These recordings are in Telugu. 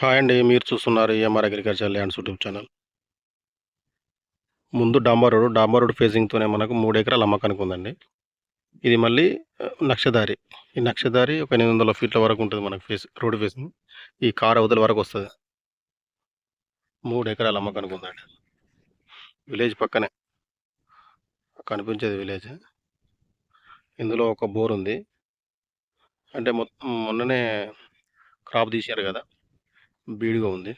హాయ్ అండి మీరు చూస్తున్నారు EMR agriculture lands YouTube channel. ముందు డాంబర్ రోడ్ డాంబర్ రోడ్ ఫేసింగ్తోనే మనకు మూడు ఎకరాల అమ్మకానికి ఉందండి. ఇది మళ్ళీ నక్షదారి. ఈ నక్షదారి ఒక ఎనిమిది వందల ఫీట్ల వరకు ఉంటుంది మనకు ఫేస్ రోడ్ ఫేసింగ్. ఈ కార్ అవతల వరకు వస్తుంది. మూడు ఎకరాల అమ్మకానికి ఉందండి. విలేజ్ పక్కనే. కనిపించేది విలేజ్. ఇందులో ఒక బోర్ ఉంది. అంటే మొత్తం మొన్ననే క్రాప్ తీశారు కదా. బీడుగా ఉంది.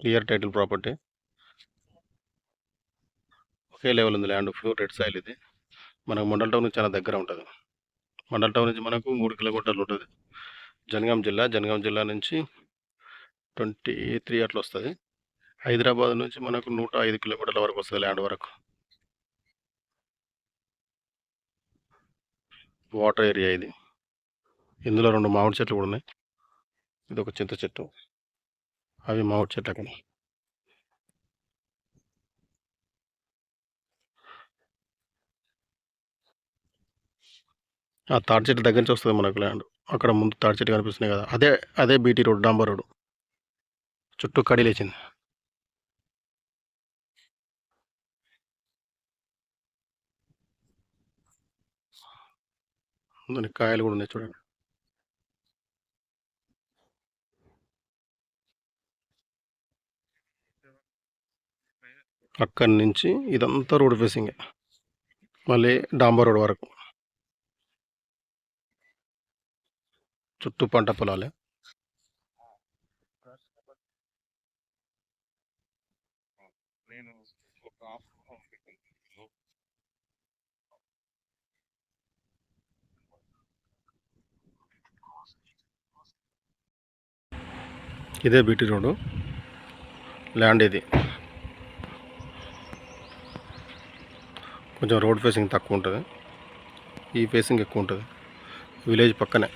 క్లియర్ టైటిల్ ప్రాపర్టీ ఒకే లెవెల్ ఉంది ల్యాండ్ ఫ్యూర్ రెడ్ సాయిల్ ఇది. మనకు మండల్ టౌన్ నుంచి చాలా దగ్గర ఉంటుంది. మండల్ టౌన్ నుంచి మనకు మూడు కిలోమీటర్లు ఉంటుంది. జనగాం జిల్లా జనగాం జిల్లా నుంచి ట్వంటీ త్రీ అట్లా వస్తుంది. హైదరాబాద్ నుంచి మనకు నూట ఐదు కిలోమీటర్ల వరకు వస్తుంది ల్యాండ్ వరకు. వాటర్ ఏరియా ఇది. ఇందులో రెండు మామిడి చెట్లు కూడా ఉన్నాయి. ఇది ఒక చింత చెట్టు. అవి మామిడి చెట్టు అక్కడ. ఆ తాడి చెట్టు దగ్గర నుంచి వస్తుంది మనకు ల్యాండ్ అక్కడ ముందు తాడి చెట్టు కనిపిస్తున్నాయి కదా. అదే అదే బీటీ రోడ్ డాంబర్ రోడ్ చుట్టూ కడి లేచింది దానికి కాయలు కూడా ఉన్నాయి చూడండి. అక్కడి నుంచి ఇదంతా రోడ్ ఫేసింగ్ మళ్ళీ డాంబర్ రోడ్ వరకు. చుట్టూ పంట పొలాలే. ఇదే బీటీ రోడ్డు ల్యాండ్ ఇది. కొంచెం రోడ్ ఫేసింగ్ తక్కువ ఉంటుంది. ఈ ఫేసింగ్ ఎక్కువ ఉంటుంది. విలేజ్ పక్కనే.